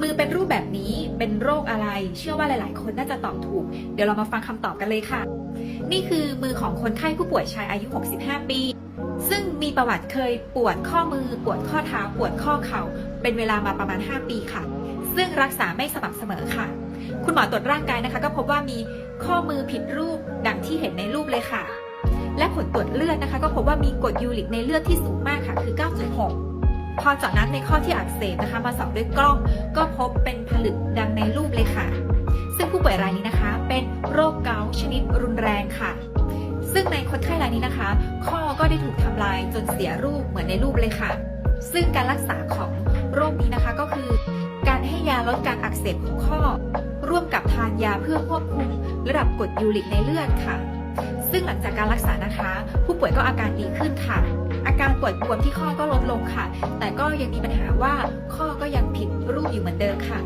มือเป็นรูปแบบนี้เป็นโรคอะไร เชื่อว่าหลาย ๆ คนน่าจะตอบถูก เดี๋ยวเรามาฟังคำตอบกันเลยค่ะ นี่คือมือของคนไข้ผู้ป่วยชายอายุ 65 ปี ซึ่งมีประวัติเคยปวดข้อมือ ปวดข้อเท้า ปวดข้อเข่า เป็นเวลามาประมาณ 5 ปีค่ะ ซึ่งรักษาไม่สม่ำเสมอค่ะ คุณหมอตรวจร่างกายนะคะ ก็พบว่ามีข้อมือผิดรูปดังที่เห็นในรูปเลยค่ะ และผลตรวจเลือดนะคะ ก็พบว่ามีกรดยูริกในเลือดที่สูงมากค่ะ คือ 9.6 พอเจาะน้ำในข้อที่อักเสบนะคะ มาส่องด้วยกล้องก็พบเป็นผลึกดังในรูปเลยค่ะ ซึ่งผู้ป่วยรายนี้นะคะ เป็นโรคเกาต์ชนิดรุนแรงค่ะ ซึ่งในคนไข้รายนี้นะคะ ข้อก็ได้ถูกทำลายจนเสียรูปเหมือนในรูปเลยค่ะ ซึ่งการรักษาของโรคนี้นะคะก็คือ การให้ยาลดการอักเสบของข้อ ร่วมกับทานยาเพื่อควบคุมระดับกรดยูริกในเลือดค่ะ ซึ่งหลังจากการรักษานะคะ ผู้ป่วยก็อาการดีขึ้นค่ะ การปวดบวมที่ข้อก็ลดลงค่ะ แต่ก็ยังมีปัญหาว่าข้อก็ยังผิดรูปอยู่เหมือนเดิมค่ะ